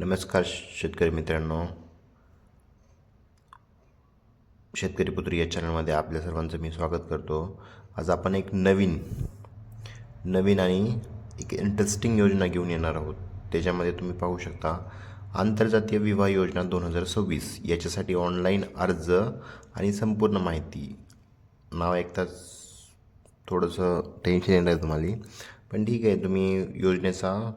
नमस्कार शेतकरी मित्रांनो. शेतकरी पुत्र या चॅनलमध्ये आपल्या सर्वांचं मी स्वागत करतो. आज आपण एक नवीन नवीन आणि एक इंटरेस्टिंग योजना घेऊन येणार आहोत. त्याच्यामध्ये तुम्ही पाहू शकता आंतरजातीय विवाह योजना दोन हजार सव्वीस. याच्यासाठी ऑनलाईन अर्ज आणि संपूर्ण माहिती. नाव ऐकताच थोडंसं टेन्शन येणार आहे तुम्हाला. पण ठीक आहे तुम्ही योजनेचा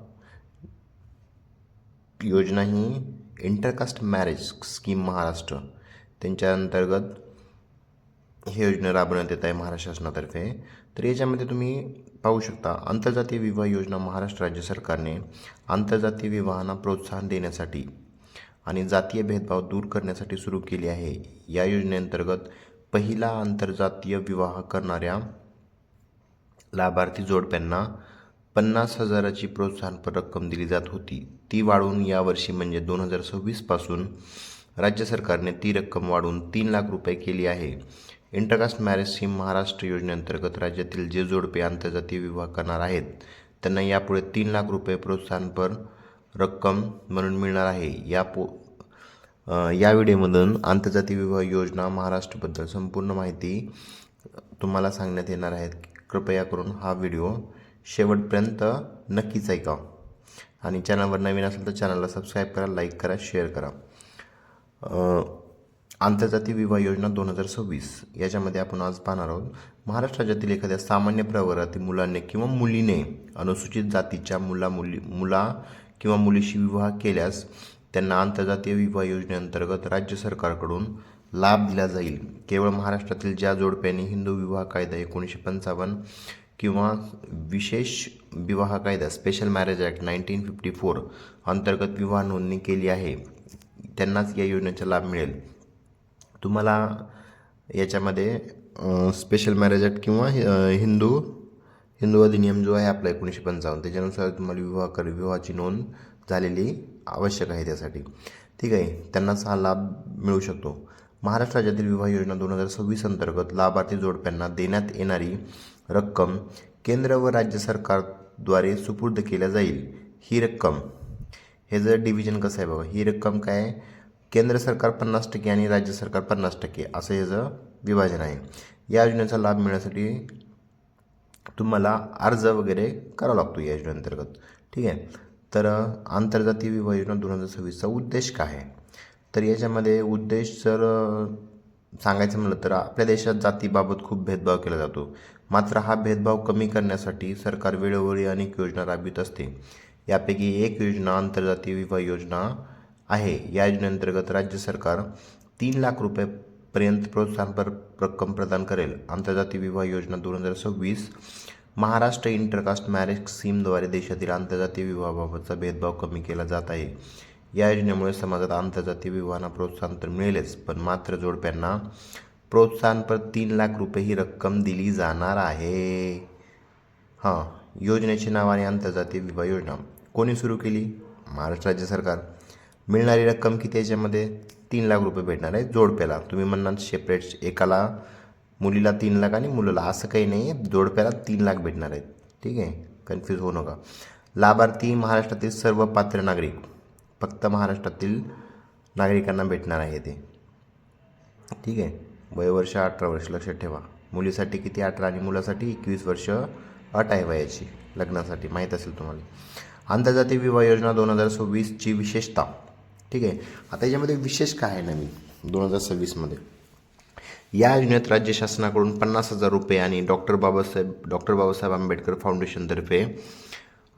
योजना ही इंटरकास्ट मॅरेज स्कीम महाराष्ट्र. त्यांच्या अंतर्गत ही योजना राबवण्यात येत आहे महाराष्ट्र शासनातर्फे. तर याच्यामध्ये तुम्ही पाहू शकता आंतरजातीय विवाह योजना महाराष्ट्र राज्य सरकारने आंतरजातीय विवाहांना प्रोत्साहन देण्यासाठी आणि जातीय भेदभाव दूर करण्यासाठी सुरू केली आहे. या योजनेअंतर्गत पहिला आंतरजातीय विवाह करणाऱ्या लाभार्थी जोडप्यांना पन्नास हजाराची प्रोत्साहनपर रक्कम दिली जात होती. ती वाढवून यावर्षी म्हणजे दोन हजार सव्वीसपासून राज्य सरकारने ती रक्कम वाढवून तीन लाख रुपये केली आहे. इंटरकास्ट मॅरेज ही महाराष्ट्र योजनेअंतर्गत राज्यातील जे जोडपे आंतरजातीय विवाह करणार आहेत त्यांना यापुढे तीन लाख रुपये प्रोत्साहनपर रक्कम म्हणून मिळणार आहे. या पो या व्हिडिओमधून आंतरजातीय विवाह योजना महाराष्ट्रबद्दल संपूर्ण माहिती तुम्हाला सांगण्यात येणार आहेत कृपया करून हा व्हिडिओ शेवटपर्यंत नक्कीच ऐका. आणि चॅनलवर नवीन असेल तर चॅनलला सबस्क्राईब करा लाईक करा शेअर करा. आंतरजातीय विवाह योजना दोन हजार सव्वीस. याच्यामध्ये आपण आज पाहणार आहोत महाराष्ट्र राज्यातील एखाद्या सामान्य प्रवर्गातील मुलाने किंवा मुलीने अनुसूचित जातीच्या मुला मुली मुला किंवा मुलीशी विवाह केल्यास त्यांना आंतरजातीय विवाह योजनेअंतर्गत राज्य सरकारकडून लाभ दिला जाईल. केवळ महाराष्ट्रातील ज्या जोडप्यांनी हिंदू विवाह कायदा एकोणीसशे पंचावन्न किंवा विशेष विवाह कायदा special marriage act nineteen fifty four अंतर्गत विवाह नोंदणी केली आहे. त्यांनाच या योजनेचा लाभ मिळेल. तुम्हाला याच्यामध्ये स्पेशल मॅरेज ॲक्ट किंवा हिंदू हिंदू अधिनियम जो आहे आपला एकोणीसशे पंचावन्न त्याच्यानुसार तुम्हाला विवाह कर विवाहाची नोंद झालेली आवश्यक आहे त्यासाठी. ठीक आहे त्यांनाच हा लाभ मिळू शकतो. महाराष्ट्र राज्यातील विवाह योजना दोन हजार सव्वीस अंतर्गत लाभार्थी जोडप्यांना देण्यात येणारी रक्कम केंद्र व राज्य सरकारद्वारे सुपूर्द केल्या जाईल. ही रक्कम हे जर डिव्हिजन कसं आहे बघा ही रक्कम काय? आहे? केंद्र सरकार पन्नास टक्के आणि राज्य सरकार पन्नास टक्के असं ह्याचं विभाजन आहे. या योजनेचा लाभ मिळण्यासाठी तुम्हाला अर्ज वगैरे करावा लागतो या योजनेअंतर्गत. ठीक आहे? तर आंतरजातीय विवाह योजना दोन हजार सव्वीसचा उद्देश काय आहे? तर याच्यामध्ये उद्देश जर सांगायचं म्हणलं तर आपल्या देशात जातीबाबत खूप भेदभाव केला जातो. मात्र हा भेदभाव कमी करण्यासाठी सरकार वेळोवेळी अनेक योजना राबवित असते. यापैकी एक योजना आंतरजातीय विवाह योजना आहे. या योजनेअंतर्गत राज्य सरकार तीन लाख रुपयेपर्यंत प्रोत्साहनपर रक्कम प्रदान करेल. आंतरजातीय विवाह योजना दोन हजार सव्वीस महाराष्ट्र इंटरकास्ट मॅरेज स्कीमद्वारे देशातील आंतरजातीय विवाहाबाबतचा भेदभाव कमी केला जात आहे. या योजनेमुळे समाजात आंतरजातीय विवाहांना प्रोत्साहन तर मिळेलच पण मात्र जोडप्यांना प्रोत्साहनपर तीन लाख रुपये ही रक्कम दिली जाणार आहे. हां योजनेचे नाव आणि आंतरजातीय विवाह योजना. कोणी सुरू केली? महाराष्ट्र राज्य सरकार. मिळणारी रक्कम किती याच्यामध्ये? तीन लाख रुपये भेटणार आहे जोडप्याला. तुम्ही म्हणणार सेपरेट एकाला मुलीला तीन लाख आणि मुलाला. असं काही नाही आहे जोडप्याला तीन लाख भेटणार आहेत. ठीक आहे? कन्फ्यूज होऊ नका. लाभार्थी महाराष्ट्रातील सर्व पात्र नागरिक. फक्त महाराष्ट्रातील नागरिकांना भेटणार आहे ते. ठीक आहे? वयवर्ष अठरा वर्ष लक्षात ठेवा. मुलीसाठी किती अठरा आणि मुलासाठी एकवीस वर्ष अट आहे वयाची लग्नासाठी. माहीत असेल तुम्हाला. आंतरजातीय विवाह योजना दोन हजार सव्वीसची विशेषता. ठीक आहे? आता याच्यामध्ये विशेष काय आहे नवीन? दोन हजार सव्वीसमध्ये. या योजनेत राज्य शासनाकडून पन्नास हजार रुपये आणि डॉक्टर बाबासाहेब डॉक्टर बाबासाहेब आंबेडकर फाउंडेशनतर्फे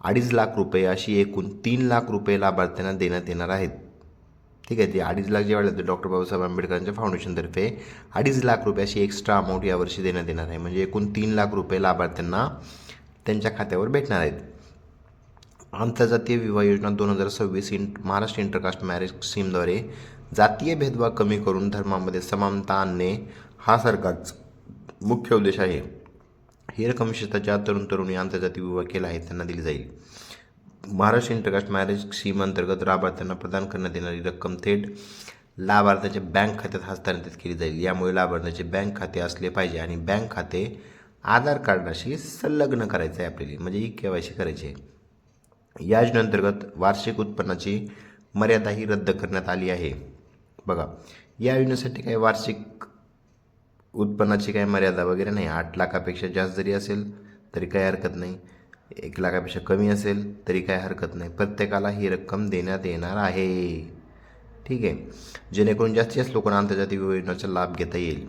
अडीच लाख रुपये अशी एकूण तीन लाख रुपये लाभार्थ्यांना देण्यात येणार आहेत. ठीक आहे ते अडीच लाख जे वाढले डॉक्टर बाबासाहेब आंबेडकरांच्या फाउंडेशनतर्फे अडीच लाख रुपये अशी एक्स्ट्रा अमाऊंट यावर्षी देण्यात येणार आहे. म्हणजे एकूण तीन लाख रुपये लाभार्थ्यांना त्यांच्या खात्यावर भेटणार आहेत. आंतरजातीय विवाह योजना दोन हजार सव्वीस इंट महाराष्ट्र इंटरकास्ट मॅरेज स्कीमद्वारे जातीय भेदभाव कमी करून धर्मामध्ये समानता आणणे हा सरकारचा मुख्य उद्देश आहे. ही रक्कम विशेषतः ज्या तरुण तरुणी आंतरजातीय विवाह केला आहे त्यांना दिली जाईल. महाराष्ट्र इंटरकास्ट मॅरेज स्कीम अंतर्गत लाभार्थ्यांना प्रदान करण्यात येणारी रक्कम थेट लाभार्थ्याच्या बँक खात्यात हस्तांतरित केली जाईल. यामुळे लाभार्थ्याचे बँक खाते असले पाहिजे आणि बँक खाते आधार कार्डाशी संलग्न करायचं आहे आपल्याला. म्हणजे ही के वाय सी करायची आहे. या योजनेअंतर्गत वार्षिक उत्पन्नाची मर्यादाही रद्द करण्यात आली आहे. बघा या योजनेसाठी काही वार्षिक उत्पन्नाची काही मर्यादा वगैरे नाही. आठ लाखापेक्षा जास्त जरी असेल तरी काही हरकत नाही. एक लाखापेक्षा कमी असेल तरी काही हरकत नाही. प्रत्येकाला ही रक्कम देण्यात येणार आहे. ठीक आहे. जेणेकरून जास्तीत जास्त लोकांना आंतरजातीय योजनाचा योजनेचा लाभ घेता येईल.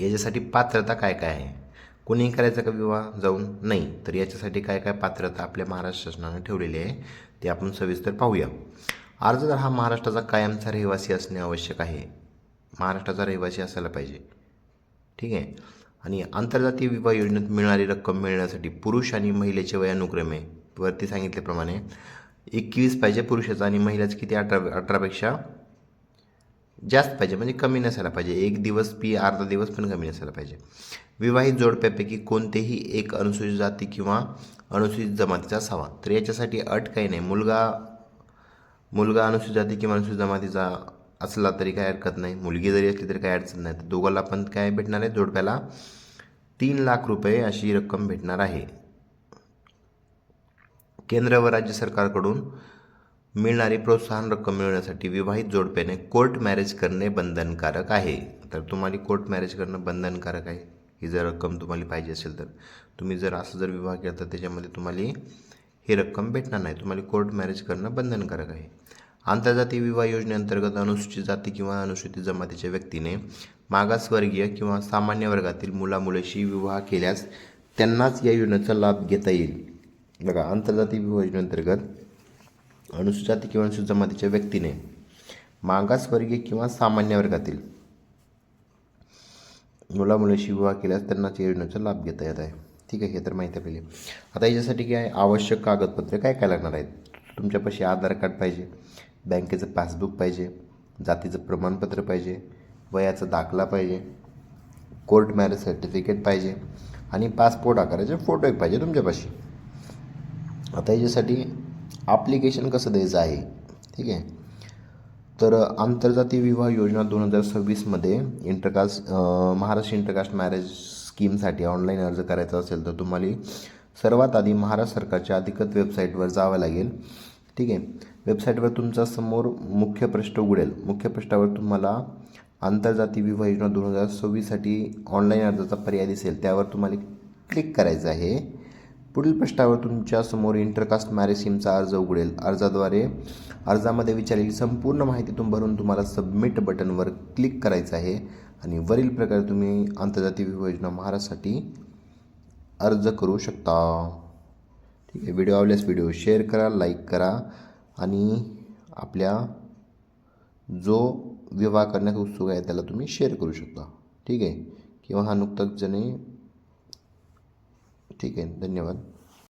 याच्यासाठी पात्रता काय काय आहे? कोणीही करायचा का विवाह? जाऊन? नाही. तर याच्यासाठी काय काय पात्रता आपल्या महाराष्ट्र शासनाने ठेवलेली आहे ते आपण सविस्तर पाहूया. अर्जदार हा महाराष्ट्राचा कायमचा रहिवासी असणे आवश्यक आहे. महाराष्ट्राचा रहिवासी असायला पाहिजे. ठीक आहे? आणि आंतरजातीय विवाह योजनेत मिळणारी रक्कम मिळण्यासाठी पुरुष आणि महिलेचे वयानुक्रमे वरती सांगितल्याप्रमाणे एकवीस पाहिजे पुरुषाचं आणि महिलाचं किती? अठरा अठरापेक्षा जास्त पाहिजे. म्हणजे कमी नसायला पाहिजे. एक दिवस पी अर्धा दिवस पण कमी नसायला पाहिजे. विवाहित जोडप्यापैकी कोणतेही एक अनुसूचित जाती किंवा अनुसूचित जमातीचा असावा. तर याच्यासाठी अट काही नाही. मुलगा मुलगा अनुसूचित जाती किंवा अनुसूचित जमातीचा असला तरी काय हरकत नाही. मुलगी जरी असली तरी काही अडचण नाही. तर दोघाला पण काय भेटणार आहे? जोडप्याला तीन लाख रुपये अशी रक्कम भेटणार आहे. केंद्र व राज्य सरकारकडून मिळणारी प्रोत्साहन रक्कम मिळवण्यासाठी विवाहित जोडप्याने कोर्ट मॅरेज करणे बंधनकारक आहे. तर तुम्हाला कोर्ट मॅरेज करणं बंधनकारक आहे? ही जर रक्कम तुम्हाला पाहिजे असेल तर. तुम्ही जर असं जर विवाह केला तर त्याच्यामध्ये तुम्हाला ही रक्कम भेटणार नाही. तुम्हाला कोर्ट मॅरेज करणं बंधनकारक आहे. आंतरजातीय विवाह योजनेअंतर्गत अनुसूचित जाती किंवा अनुसूचित जमातीच्या व्यक्तीने मागासवर्गीय किंवा सामान्य वर्गातील मुलामुलीशी विवाह केल्यास त्यांनाच या योजनेचा लाभ घेता येईल. बघा आंतरजातीय विवाह योजनेअंतर्गत अनुसूचित जाती किंवा अनुसूचित जमातीच्या व्यक्तीने मागासवर्गीय किंवा सामान्य वर्गातील मुलामुलीशी विवाह केल्यास त्यांनाच या योजनेचा लाभ घेता येत आहे. ठीक आहे हे तर माहिती पाहिजे आता याच्यासाठी काय आवश्यक कागदपत्रे काय काय लागणार आहेत? तुमच्यापाशी आधार कार्ड पाहिजे. बँकेचं पासबुक पाहिजे जातीचं प्रमाणपत्र पाहिजे वयाचा दाखला पाहिजे कोर्ट मॅरेज सर्टिफिकेट पाहिजे आणि पासपोर्ट आकाराचे फोटो एक पाहिजे तुमच्यापाशी. आता याच्यासाठी ॲप्लिकेशन कसं द्यायचं आहे? ठीक आहे. तर आंतरजातीय विवाह योजना दोन हजार सव्वीसमध्ये इंटरकास्ट महाराष्ट्र इंटरकास्ट मॅरेज स्कीमसाठी ऑनलाईन अर्ज करायचा असेल तर तुम्हाला सर्वात आधी महाराष्ट्र सरकारच्या अधिकृत वेबसाईटवर जावं लागेल. ठीक? आहे वेबसाईटवर तुमचा समोर मुख्य पृष्ठ उघडेल. मुख्य पृष्ठावर तुम्हाला आंतरजातीय विवाह योजना दोन हजार सव्वीससाठी ऑनलाईन अर्जाचा पर्याय दिसेल. त्यावर तुम्हाला क्लिक करायचं आहे. पुढील पृष्ठावर तुमच्यासमोर इंटरकास्ट मॅरेज स्कीमचा अर्ज उघडेल. अर्जाद्वारे अर्जामध्ये विचारलेली संपूर्ण माहिती तुम भरून तुम्हाला सबमिट बटनवर क्लिक करायचं आहे. आणि वरील प्रकारे तुम्ही आंतरजातीय विवाह योजना महाराष्ट्रासाठी अर्ज करू शकता. ठीक आहे. व्हिडिओ आवडल्यास व्हिडिओ शेअर करा लाईक करा आणि आपल्या जो विवाह करण्यास उत्सुक आहे त्याला तुम्ही शेअर करू शकता. ठीक आहे? किंवा हा नुकताच जणे ठीक आहे. धन्यवाद.